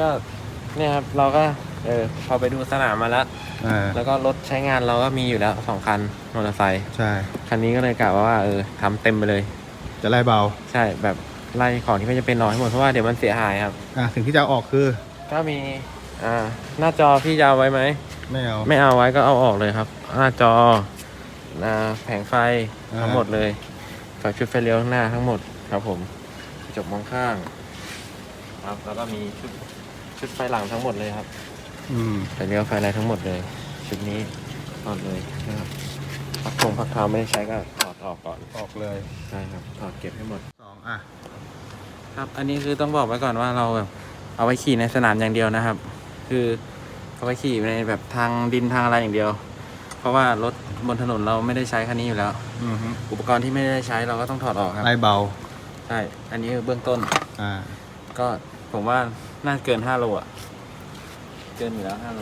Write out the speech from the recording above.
ก็เนี่ยครับเราก็เออพอไปดูสนามมาแล้ว อ่าแล้วก็รถใช้งานเราก็มีอยู่แล้วสองคันมอเตอร์ไซค์ใช่ คันนี้ก็เลยกะว่าเออทำเต็มไปเลย จะไล่เบา ใช่แบบไล่ของที่ไม่จะเป็นออกให้หมดเพราะว่าเดี๋ยวมันเสียหายครับ อะสิ่งที่จะเอาออกคือก็มีอ่าหน้าจอพี่จะเอาไว้ไหม ไม่เอา ไม่เอาไว้ก็เอาออกเลยครับ หน้าจออ่าแผงไฟอ่า ทั้งหมดเลยฝาชุดไฟเลี้ยวข้างหน้าทั้งหมดครับผมกระจกมองข้างครับแล้วก็มีชุด ชุดไฟหลังทั้งหมดเลยครับ อืมไฟเลี้ยวไฟอะไรทั้งหมดเลย ชุดนี้ถอดเลยนะครับพักทงพักเท้าไม่ได้ใช้ก็ถอดออกก่อนออกเลยใช่ครับถอดเก็บให้หมดสองอะครับ อันนี้คือต้องบอกไว้ก่อนว่าเราแบบเอาไว้ขี่ในสนามอย่างเดียวนะครับ คือเอาไว้ขี่ในแบบทางดินทางอะไรอย่างเดียว เพราะว่ารถบนถนนเราไม่ได้ใช้คันนี้อยู่แล้ว อือฮึอุปกรณ์ที่ไม่ได้ใช้เราก็ต้องถอดออกครับไล่เบา ใช่ อันนี้คือเบื้องต้น อ่า ก็ผมว่า น่าเกินห้าโลอะ เกินอยู่แล้วห้าโล